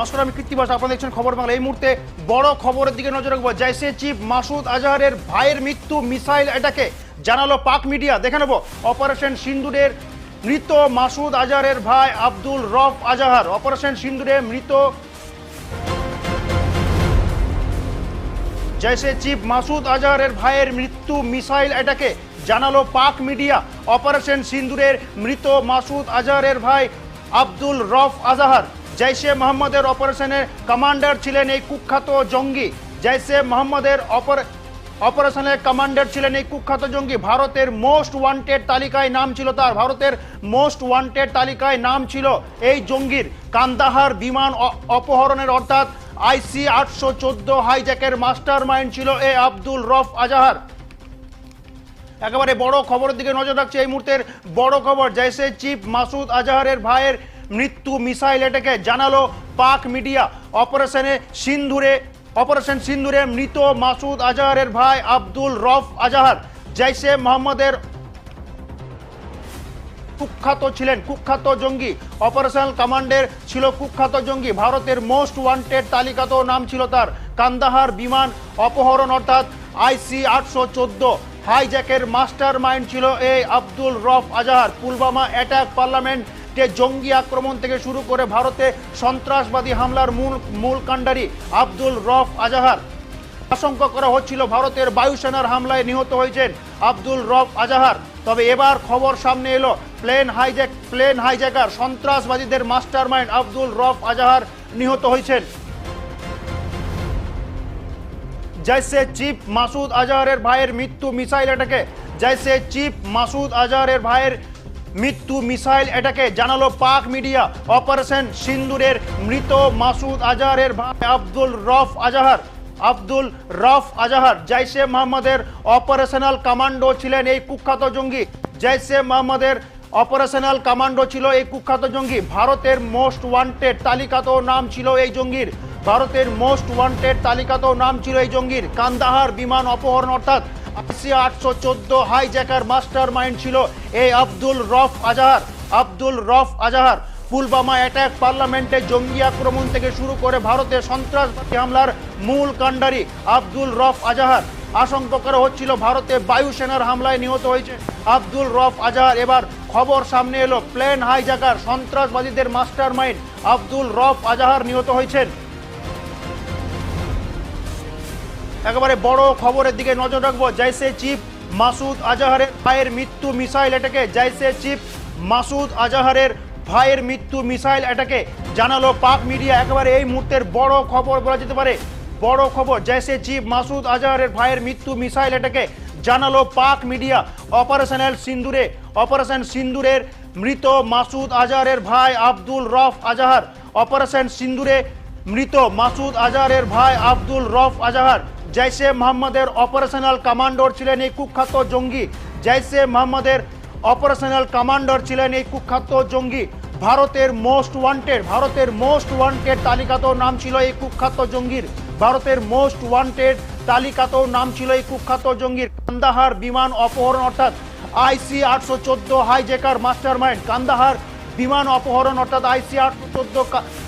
নমস্কার, আমি কৃত্তিবাস আপনারা দেখছেন খবর বাংলা। এই মুহূর্তে বড় খবরের দিকে নজর রাখব। জৈসে চিফ মাসুদ আজহারের ভাইয়ের মৃত্যু মিসাইল অ্যাটাকে জানালো পাক মিডিয়া। দেখে নেব, অপারেশন সিন্দুরের মৃত মাসুদ আজহারের ভাই আব্দুল রফ আজহার। অপারেশন সিন্দুরে মৃত জৈসে চিফ মাসুদ আজহারের ভাইয়ের মৃত্যু মিসাইল অ্যাটাকে জানালো পাক মিডিয়া। অপারেশন সিন্দুরের মৃত মাসুদ আজহারের ভাই আব্দুল রফ আজহার। জৈসে মোহাম্মদের অপারেশনের কমান্ডার ছিলেন এই কুখ্যাত জঙ্গি। জৈসে মোহাম্মদের অপার অপারেশনের কমান্ডার ছিলেন এই কুখ্যাত জঙ্গি। ভারতের মোস্ট ওয়ান্টেড তালিকায় নাম ছিল তার। ভারতের মোস্ট ওয়ান্টেড তালিকায় নাম ছিল এই জঙ্গির। কান্দাহার বিমান অপহরণের অর্থাৎ আইসি আটশো চোদ্দ হাইজ্যাকের মাস্টার মাইন্ড ছিল এ আব্দুল রফ আজাহার। একেবারে বড় খবরের দিকে নজর রাখছে এই মুহূর্তের বড় খবর। জৈসে চিফ মাসুদ আজাহারের ভাইয়ের মৃত্যু মিসাইল এটাকে জানালো পাক মিডিয়া। অপারেশনে সিন্ধুরে অপারেশন সিন্ধুরে মৃত মাসুদ আজাহারের ভাই আব্দুল রফ আজাহার। জৈসে মোহাম্মদের কুখ্যাত ছিলেন, কুখ্যাত জঙ্গি। অপারেশনাল কমান্ডের ছিল কুখ্যাত জঙ্গি। ভারতের মোস্ট ওয়ান্টেড তালিকাতেও নাম ছিল তার। কান্দাহার বিমান অপহরণ অর্থাৎ আইসি আটশো চোদ্দ। হাইজ্যাকের মাস্টার মাইন্ড ছিল এই আব্দুল রফ আজাহার। পুলবামা অ্যাটাক পার্লামেন্টে জঙ্গি আক্রমণ থেকে শুরু করে ভারতে সন্ত্রাসবাদী হামলার মূল মূল কাণ্ডারি আব্দুল রফ আজাহার। আশঙ্কা করা হচ্ছিল ভারতের বায়ুসেনার হামলায় নিহত হয়েছেন আব্দুল রফ আজাহার। তবে এবার খবর সামনে এলো, প্লেন হাইজ্যাক, প্লেন হাইজ্যাকার সন্ত্রাসবাদীদের মাস্টারমাইন্ড আব্দুল রফ আজাহার নিহত হয়েছেন। জৈসে চিফ মাসুদ আজহারের ভাইয়ের মৃত্যু মিসাইল অ্যাটাকে। জৈসে চিফ মাসুদ আজহারের ভাইয়ের মৃত্যু মিসাইল অ্যাটাকে জানালো পাক মিডিয়া। অপারেশন সিন্দুরের মৃত মাসুদ আজহারের ভাই আব্দুল রফ আজহার। আব্দুল রফ আজহার জৈসে মোহাম্মদের অপারেশনাল কমান্ডো ছিলেন এই কুখ্যাত জঙ্গি। জৈসে মোহাম্মদের অপারেশনাল কমান্ডো ছিল এই কুখ্যাত জঙ্গি। ভারতের মোস্ট ওয়ান্টেড তালিকাতেও নাম ছিল এই জঙ্গির। ভারতের মোস্ট ওয়ান্টেড তালিকাতেও নাম ছিল এই জঙ্গির। কান্দাহার বিমান অপহরণ, অর্থাৎ আটশো চোদ্দ হাইজ্যাকার মাস্টার মাইন্ড ছিল এই আব্দুল রফ আজাহার। আব্দুল রফ আজাহার পুলবামা অ্যাটাক পার্লামেন্টে জঙ্গি আক্রমণ থেকে শুরু করে ভারতের সন্ত্রাসবাদী হামলার মূল কাণ্ডারি আব্দুল রফ আজাহার। আশঙ্কা হচ্ছিল ভারতে বায়ুসেনার হামলায় নিহত হয়েছে আব্দুল রফ আজাহার। এবার খবর সামনে এলো, প্লেন হাইজাকার সন্ত্রাসবাদীদের মাস্টার মাইন্ড আব্দুল রফ আজাহার নিহত হয়েছেন। একেবারে বড় খবরের দিকে নজর রাখব। জৈসে চিফ মাসুদ আজাহারের ভাইয়ের মৃত্যু মিসাইল অ্যাটাকে জৈসে চিফ মাসুদ আজাহারের ভাইয়ের মৃত্যু মিসাইল অ্যাটাকে জানালো পাক মিডিয়া। একেবারে এই মুহূর্তের বড় খবর বলা যেতে পারে। বড় খবর জৈসে চিফ মাসুদ আজাহারের ভাইয়ের মৃত্যু মিসাইল অ্যাটাকে জানালো পাক মিডিয়া। অপারেশনাল সিন্দুরে, অপারেশন সিন্দুরের মৃত মাসুদ আজাহারের ভাই আব্দুল রফ আজাহার। অপারেশন সিন্দুরে মৃত মাসুদ আজাহারের ভাই আব্দুল রফ আজাহার জৈসে মোহাম্মদের অপারেশনাল কমান্ডার ছিলেন এই কুখ্যাত জঙ্গি। জৈসে মোহাম্মদের অপারেশনাল কমান্ডার ছিলেন এই কুখ্যাত জঙ্গি। ভারতের মোস্ট ওয়ান্টেড ভারতের মোস্ট ওয়ান্টেড তালিকাতেও নাম ছিল এই কুখ্যাত জঙ্গির। ভারতের মোস্ট ওয়ান্টেড তালিকাতেও নাম ছিল এই কুখ্যাত জঙ্গির। কান্দাহার বিমান অপহরণ অর্থাৎ আইসি আটশো চোদ্দ হাইজেকার মাস্টার মাইন্ড কান্দাহার বিমান অপহরণ, অর্থাৎ আইসি আটশো চোদ্দ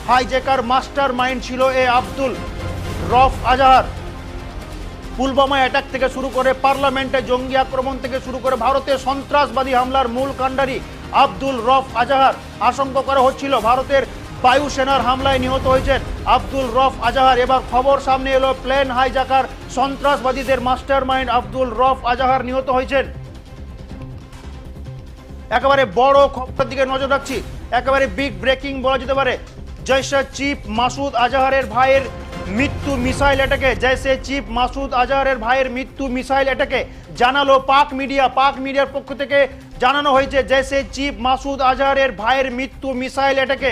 হাইজেকার মাস্টার মাইন্ড ছিল এ আব্দুল রফ আজাহার। পুলবামা অ্যাটাক থেকে শুরু করে পার্লামেন্টে জঙ্গি আক্রমণ থেকে শুরু করে ভারতের সন্ত্রাসবাদী হামলার মূল কাণ্ডারি আব্দুল রফ আজাহার। আশঙ্কা করা হচ্ছিল ভারতের বায়ুসেনার হামলায় নিহত হয়েছেন আব্দুল রফ আজাহার। এবার খবর সামনে এলো, প্লেন হাইজাকার সন্ত্রাসবাদীদের মাস্টার মাইন্ড আব্দুল রফ আজাহার নিহত হয়েছেন। একেবারে বড় খবরের দিকে নজর রাখছি। একেবারে বিগ ব্রেকিং বলা যেতে পারে। জৈসে চিফ মাসুদ আজাহারের ভাইয়ের মৃত্যু মিসাইল অ্যাটাকে জৈসে চিফ মাসুদ আজাহারের ভাইয়ের মৃত্যু মিসাইল অ্যাটাকে জানালো পাক মিডিয়া পাক মিডিয়ার পক্ষ থেকে জানানো হয়েছে জৈসে চিফ মাসুদ আজাহারের ভাইয়ের মৃত্যু মিসাইল অ্যাটাকে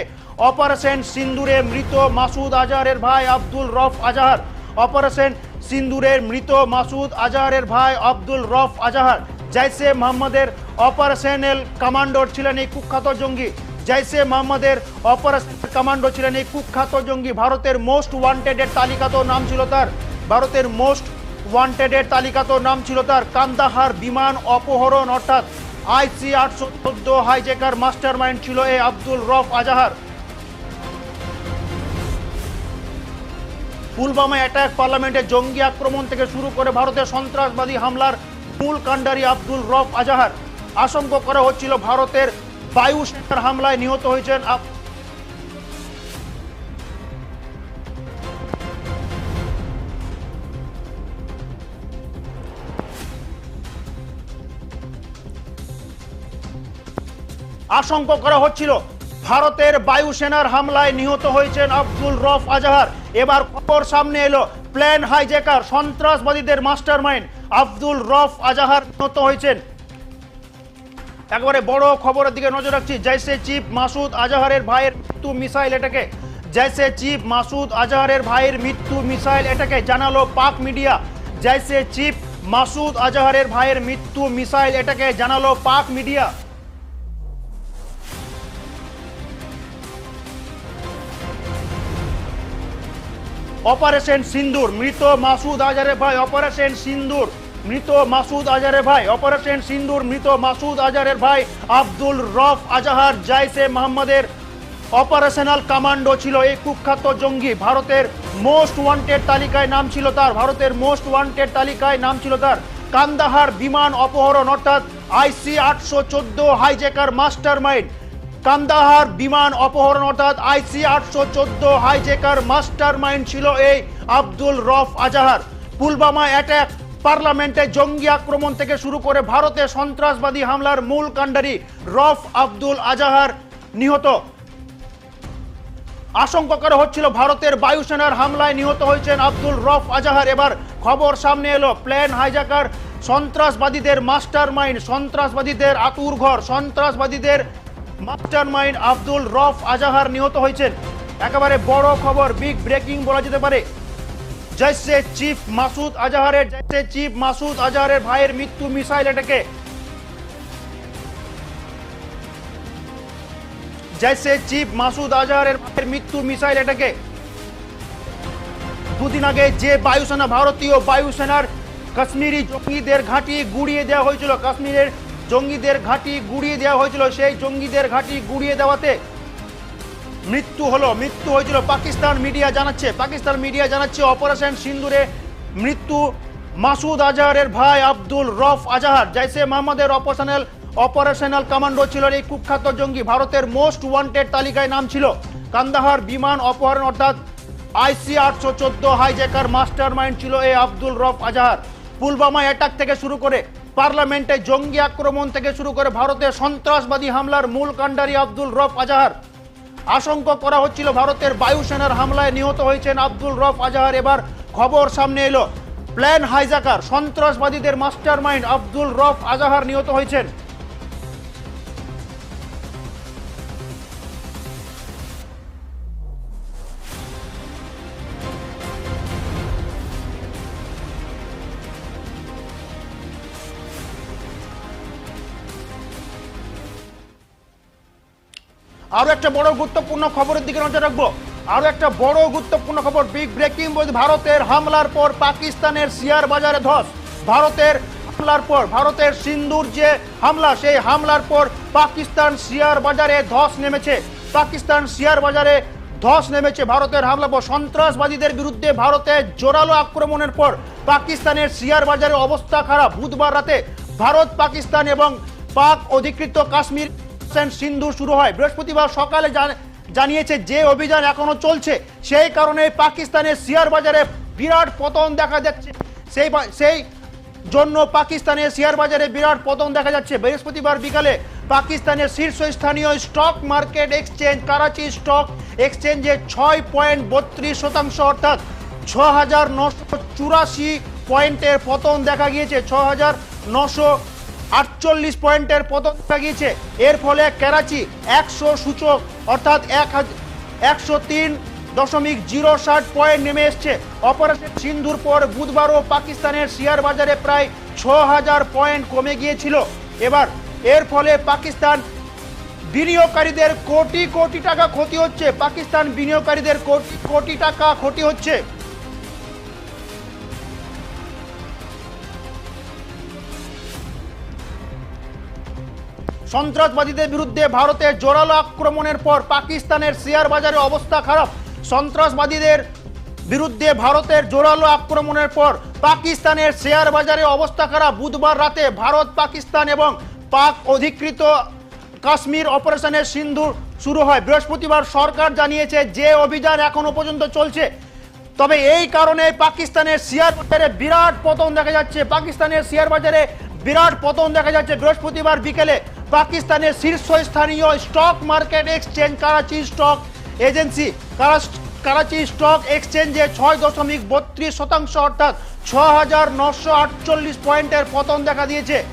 অপারেশন সিন্দুরে মৃত মাসুদ আজাহারের ভাই আব্দুল রফ আজাহার। অপারেশন সিন্দুরের মৃত মাসুদ আজাহারের ভাই আব্দুল রফ আজাহার। জৈসে মোহাম্মদের অপারেশনাল কমান্ডার ছিলেন এই কুখ্যাত জঙ্গি। জৈসে মোহাম্মদের অপারেশন কমান্ডো ছিলেন এই কুখ্যাত জঙ্গি। ভারতের মোস্ট ওয়ান্টেডের তালিকাতেও নাম ছিল তার। ভারতের মোস্ট ওয়ান্টেডের তালিকাতেও নাম ছিল তার। কান্দাহার বিমান অপহরণ অর্থাৎ আইসি আটশো চোদ্দ হাইজেকার মাস্টার মাইন্ড ছিল এই আব্দুল রফ আজাহার। পুলবামা অ্যাটাক পার্লামেন্টে জঙ্গি আক্রমণ থেকে শুরু করে ভারতের সন্ত্রাসবাদী হামলার মূল কাণ্ডারি আব্দুল রফ আজাহার। আশঙ্কা করা হচ্ছিল ভারতের বায়ু সেনার হামলায় নিহত হয়েছেন আশঙ্কা করা হচ্ছিল ভারতের বায়ুসেনার হামলায় নিহত হয়েছেন আব্দুল রফ আজাহার। এবার খবর সামনে এলো প্ল্যান হাইজেকার সন্ত্রাসবাদীদের মাস্টারমাইন্ড। আব্দুল রফ আজাহার নত হয়েছেন। একবারে বড় খবরের দিকে নজর রাখছি জৈসে চিফ মাসুদ আজাহারের ভাইয়ের মৃত্যু মিসাইল এটাকে। জৈসে চিফ মাসুদ আজাহারের ভাইয়ের মৃত্যু মিসাইল এটাকে, জানালো পাক মিডিয়া। জৈসে চিফ মাসুদ আজাহারের ভাইয়ের মৃত্যু মিসাইল এটাকে, জানালো পাক মিডিয়া। অপারেশন সিন্দুর, মৃত মাসুদ আজারে ভাই অপারেশন সিন্দুর, মৃত মাসুদ আজারে ভাই অপারেশন সিন্দুর, মৃত মাসুদ আজারের ভাই আব্দুল রফ আজাহার জাইসে মোহাম্মদের অপারেশনাল কমান্ডো ছিল এই কুখ্যাত জঙ্গি। ভারতের মোস্ট ওয়ান্টেড তালিকায় নাম ছিল তার। ভারতের মোস্ট ওয়ান্টেড তালিকায় নাম ছিল তার। কান্দাহার বিমান অপহরণ, অর্থাৎ আইসি আটশো চোদ্দ হাইজেকার মাস্টার মাইন্ড কান্দাহার বিমান অপহরণ, অর্থাৎ আইসি আটশো চোদ্দ হাইজেকার মাস্টার মাইন্ড ছিল এই আব্দুল রফ আজাহার। পুলবামা অ্যাটাক, পার্লামেন্টে জঙ্গি আক্রমণ থেকে শুরু করে ভারতে সন্ত্রাসবাদী হামলার মূল কাণ্ডারি রফ আব্দুল আজাহার নিহত। আশঙ্কা করা হচ্ছিল ভারতের বায়ুসেনার হামলায় নিহত হয়েছেন আব্দুল রফ আজাহার। এবার খবর সামনে এলো প্ল্যান হাইজাকার সন্ত্রাসবাদীদের মাস্টার মাইন্ড সন্ত্রাসবাদীদের আতুর ঘর সন্ত্রাসবাদীদের মাস্টার মাইন্ড আব্দুল রফ আজাহার নিহত হয়েছেন। একেবারে বড় খবর, বিগ ব্রেকিং বলা যেতে পারে। জৈসে চিফ মাসুদ আজাহারের জৈসে চিফ মাসুদ আজাহারের ভাইয়ের মৃত্যু মিসাইল এটাকে। জৈসে চিফ মাসুদ আজহারের ভাইয়ের মৃত্যু মিসাইল এটাকে। দুদিন আগে যে বায়ুসেনা, ভারতীয় বায়ুসেনার কাশ্মীরি জঙ্গিদের ঘাঁটি গুড়িয়ে দেওয়া হয়েছিল। কাশ্মীরের জঙ্গিদের ঘাঁটি গুড়িয়ে দেওয়া হয়েছিল। সেই জঙ্গিদের ঘাঁটি গুড়িয়ে দেওয়াতে মৃত্যু হলো, মৃত্যু হয়েছিল। পাকিস্তান মিডিয়া জানাচ্ছে, পাকিস্তান মিডিয়া জানাচ্ছে, অপারেশন সিন্দুরে মৃত্যু মাসুদ আজহারের ভাই আব্দুল রফ আজহার। জৈসে মোহাম্মদের অপারেশনাল অপারেশনাল কমান্ডো ছিল এই কুখ্যাত জঙ্গি। ভারতের মোস্ট ওয়ান্টেড তালিকায় নাম ছিল কান্দাহার বিমান অপহরণ, অর্থাৎ আইসি আটশো চোদ্দ হাইজ্যাকার মাস্টার মাইন্ড ছিল এই আব্দুল রফ আজহার। পুলবামা অ্যাটাক থেকে শুরু করে পার্লামেন্টে জঙ্গি আক্রমণ থেকে শুরু করে ভারতে সন্ত্রাসবাদী হামলার মূল কাণ্ডারি আব্দুল রফ আজাহার। আশঙ্কা করা হচ্ছিল ভারতের বায়ুসেনার হামলায় নিহত হয়েছেন আব্দুল রফ আজাহার। এবার খবর সামনে এলো। প্ল্যান হাইজাকার, সন্ত্রাসবাদীদের মাস্টার মাইন্ড আব্দুল রফ আজাহার নিহত হয়েছেন। আরও একটা বড় গুরুত্বপূর্ণ খবরের দিকে নজর রাখব। আরও একটা বড় গুরুত্বপূর্ণ খবর বিগ ব্রেকিং ভারতের হামলার পর পাকিস্তানের শেয়ার বাজারে ধস। ভারতের হামলার পর, ভারতের সিন্দুর যে হামলা, সেই হামলার পর পাকিস্তান শেয়ার বাজারে ধস নেমেছে। পাকিস্তান শেয়ার বাজারে ধস নেমেছে ভারতের হামলা পর। সন্ত্রাসবাদীদের বিরুদ্ধে ভারতে জোরালো আক্রমণের পর পাকিস্তানের শেয়ার বাজারের অবস্থা খারাপ। বুধবার রাতে ভারত, পাকিস্তান এবং পাক অধিকৃত কাশ্মীর অপারেশন সিন্ধু শুরু হয়। বৃহস্পতিবার সকালে জান- জানিয়েছে যে অভিযান এখনও চলছে, সেই কারণে পাকিস্তানের শেয়ার বাজারে বিরাট পতন দেখা যাচ্ছে। সেই সেই জন্য পাকিস্তানের শেয়ার বাজারে বিরাট পতন দেখা যাচ্ছে। বৃহস্পতিবার বিকালে পাকিস্তানের শীর্ষস্থানীয় stock market exchange, Karachi stock এক্সচেঞ্জে ছয় পয়েন্ট বত্রিশ শতাংশ, অর্থাৎ ছ হাজার নশো চুরাশি পয়েন্টের পতন দেখা গিয়েছে। ছ হাজার নশো আটচল্লিশ পয়েন্টের পতন দেখা গিয়েছে এর ফলে করাচি একশো সূচক, অর্থাৎ এক একশো তিন দশমিক জিরো ষাট পয়েন্ট নেমে এসছে। অপারেশন সিন্ধুর পর বুধবারও পাকিস্তানের শেয়ার বাজারে প্রায় ছ হাজার পয়েন্ট কমে গিয়েছিল। এবার এর ফলে পাকিস্তান বিনিয়োগকারীদের কোটি কোটি টাকা ক্ষতি হচ্ছে। পাকিস্তান বিনিয়োগকারীদের কোটি কোটি টাকা ক্ষতি হচ্ছে। সন্ত্রাসবাদীদের বিরুদ্ধে ভারতের জোরালো আক্রমণের পর পাকিস্তানের শেয়ার বাজারে অবস্থা খারাপ। সন্ত্রাসবাদীদের বিরুদ্ধে ভারতের জোরালো আক্রমণের পর পাকিস্তানের শেয়ার বাজারে অবস্থা খারাপ। বুধবার রাতে ভারত, পাকিস্তান এবং পাক অধিকৃত কাশ্মীর অপারেশনের সিন্ধু শুরু হয়। বৃহস্পতিবার সরকার জানিয়েছে যে অভিযান এখনও পর্যন্ত চলছে। তবে এই কারণে পাকিস্তানের শেয়ার বাজারে বিরাট পতন দেখা যাচ্ছে। পাকিস্তানের শেয়ার বাজারে বিরাট পতন দেখা যাচ্ছে। বৃহস্পতিবার বিকেলে পাকিস্তানের শীর্ষস্থানীয় stock market exchange Karachi stock agency কারা- করাচি স্টক এক্সচেঞ্জে ছয় দশমিক বত্রিশ শতাংশ, অর্থাৎ ছ হাজার নশো আটচল্লিশ পয়েন্টের পতন দেখা দিয়েছে।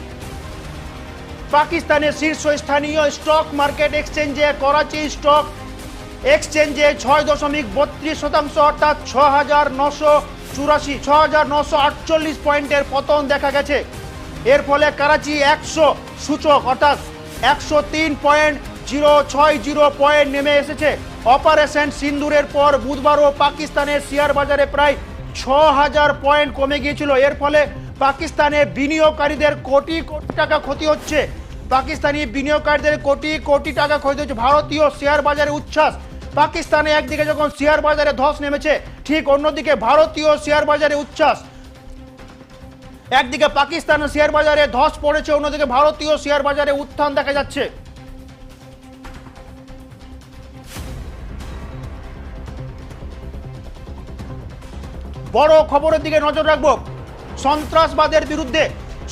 পাকিস্তানের শীর্ষস্থানীয় স্টক মার্কেট এক্সচেঞ্জে করাচি স্টক এক্সচেঞ্জে ছয় দশমিক বত্রিশ শতাংশ, অর্থাৎ ছ হাজার নশো চুরাশি ছ হাজার নশো আটচল্লিশ পয়েন্টের পতন দেখা গেছে। এর ফলে করাচি একশো সূচক অর্থাৎ একশো তিন পয়েন্ট জিরো ছয় জিরো পয়েন্ট নেমে এসেছে। অপারেশন সিন্দুরের পর বুধবারও পাকিস্তানের শেয়ার বাজারে প্রায় ছ হাজার পয়েন্ট কমে গিয়েছিল। এর ফলে পাকিস্তানে বিনিয়োগকারীদের কোটি কোটি টাকা ক্ষতি হচ্ছে। পাকিস্তানি বিনিয়োগকারীদের কোটি কোটি টাকা ক্ষতি হচ্ছে। ভারতীয় শেয়ার বাজারে উচ্ছ্বাস। পাকিস্তানে একদিকে যখন শেয়ার বাজারে ধস নেমেছে, ঠিক অন্যদিকে ভারতীয় শেয়ার বাজারে উচ্ছ্বাস। একদিকে পাকিস্তানের শেয়ার বাজারে ধস পড়েছে, অন্যদিকে ভারতীয় শেয়ার বাজারে উত্থান দেখা যাচ্ছে। বড় খবরের দিকে নজর রাখব। সন্ত্রাসবাদের বিরুদ্ধে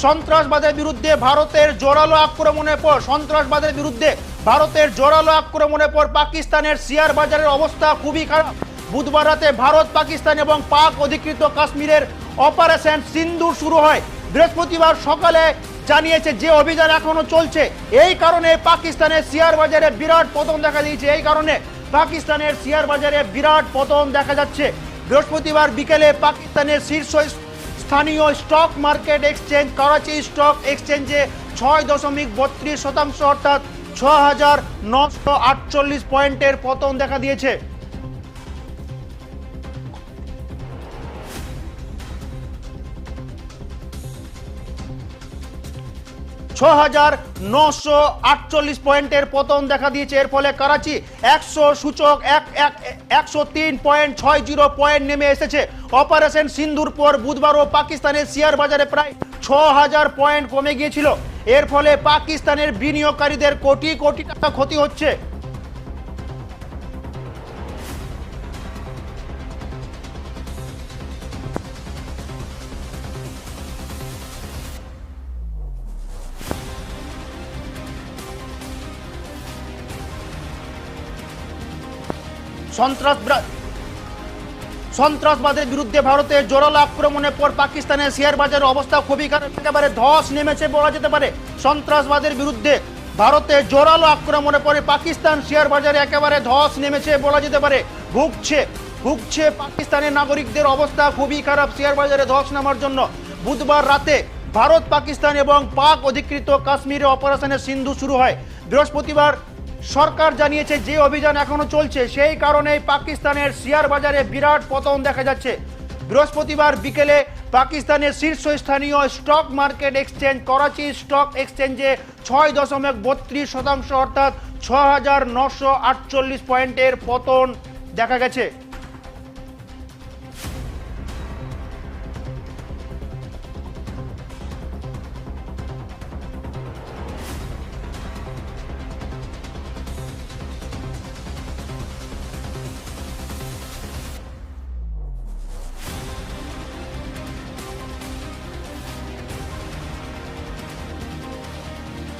সন্ত্রাসবাদের বিরুদ্ধে ভারতের জোরালো আক্রমণের পর, সন্ত্রাসবাদের বিরুদ্ধে ভারতের জোরালো আক্রমণের পর পাকিস্তানের শেয়ার বাজারের অবস্থা খুবই খারাপ। বুধবার রাতে ভারত, পাকিস্তান এবং পাক অধিকৃত কাশ্মীরের অপারেশন সিন্দুর শুরু হয়। বৃহস্পতিবার সকালে জানিয়েছে যে অভিযান এখনও চলছে। এই কারণে পাকিস্তানের শেয়ার বাজারে বিরাট পতন দেখা দিয়েছে। এই কারণে পাকিস্তানের শেয়ার বাজারে বিরাট পতন দেখা যাচ্ছে। বৃহস্পতিবার বিকেলে পাকিস্তানের শীর্ষ স্থানীয় stock market exchange, Karachi stock এক্সচেঞ্জে ছয় দশমিক বত্রিশ শতাংশ অর্থাৎ ছ হাজার নশো আটচল্লিশ পয়েন্টের পতন দেখা দিয়েছে। ছ হাজার নশো আটচল্লিশ পয়েন্টের পতন দেখা দিয়েছে। এর ফলে করাচি একশো সূচক এক এক একশো তিন পয়েন্ট ছয় জিরো পয়েন্ট নেমে এসেছে। অপারেশন সিন্ধুর পর বুধবারও পাকিস্তানের শেয়ার বাজারে প্রায় ছ হাজার পয়েন্ট কমে গিয়েছিল। এর ফলে পাকিস্তানের বিনিয়োগকারীদের কোটি কোটি টাকা ক্ষতি হচ্ছে। সন্ত্রাস সন্ত্রাসবাদের বিরুদ্ধে ভারতের জোরালো আক্রমণের পর পাকিস্তানের শেয়ার বাজারের অবস্থা খুবই খারাপ। একেবারে ধস নেমেছে বলা যেতে পারে। সন্ত্রাসবাদের বিরুদ্ধে ভারতের জোরালো আক্রমণের পরে পাকিস্তান শেয়ার বাজারে একেবারে ধস নেমেছে বলা যেতে পারে। ভুগছে ভুগছে পাকিস্তানের নাগরিকদের অবস্থা খুবই খারাপ শেয়ার বাজারে ধস নামার জন্য। বুধবার রাতে ভারত, পাকিস্তান এবং পাক অধিকৃত কাশ্মীরে অপারেশনের সিন্ধু শুরু হয়। বৃহস্পতিবার সরকার জানিয়েছে যে অভিযান এখনও চলছে, সেই কারণেই পাকিস্তানের শেয়ার বাজারে বিরাট পতন দেখা যাচ্ছে। বৃহস্পতিবার বিকেলে পাকিস্তানের শীর্ষস্থানীয় stock market exchange, Karachi stock এক্সচেঞ্জে ছয় দশমিক বত্রিশ শতাংশ, অর্থাৎ ছ হাজার নশো আটচল্লিশ পয়েন্টের পতন দেখা গেছে।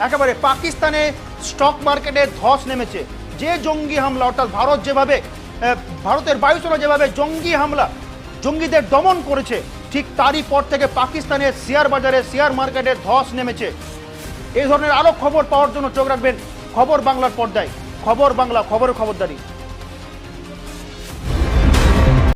একেবারে পাকিস্তানে স্টক মার্কেটে ধস নেমেছে। যে জঙ্গি হামলা, অর্থাৎ ভারত যেভাবে ভারতের বায়ুসেনা যেভাবে জঙ্গি হামলা, জঙ্গিদের দমন করেছে, ঠিক তারই পর থেকে পাকিস্তানের শেয়ার বাজারে, শেয়ার মার্কেটে ধস নেমেছে। এই ধরনের আরও খবর পাওয়ার জন্য চোখ রাখবেন খবর বাংলার পর্দায়। খবর বাংলা, খবরের খবরদারি।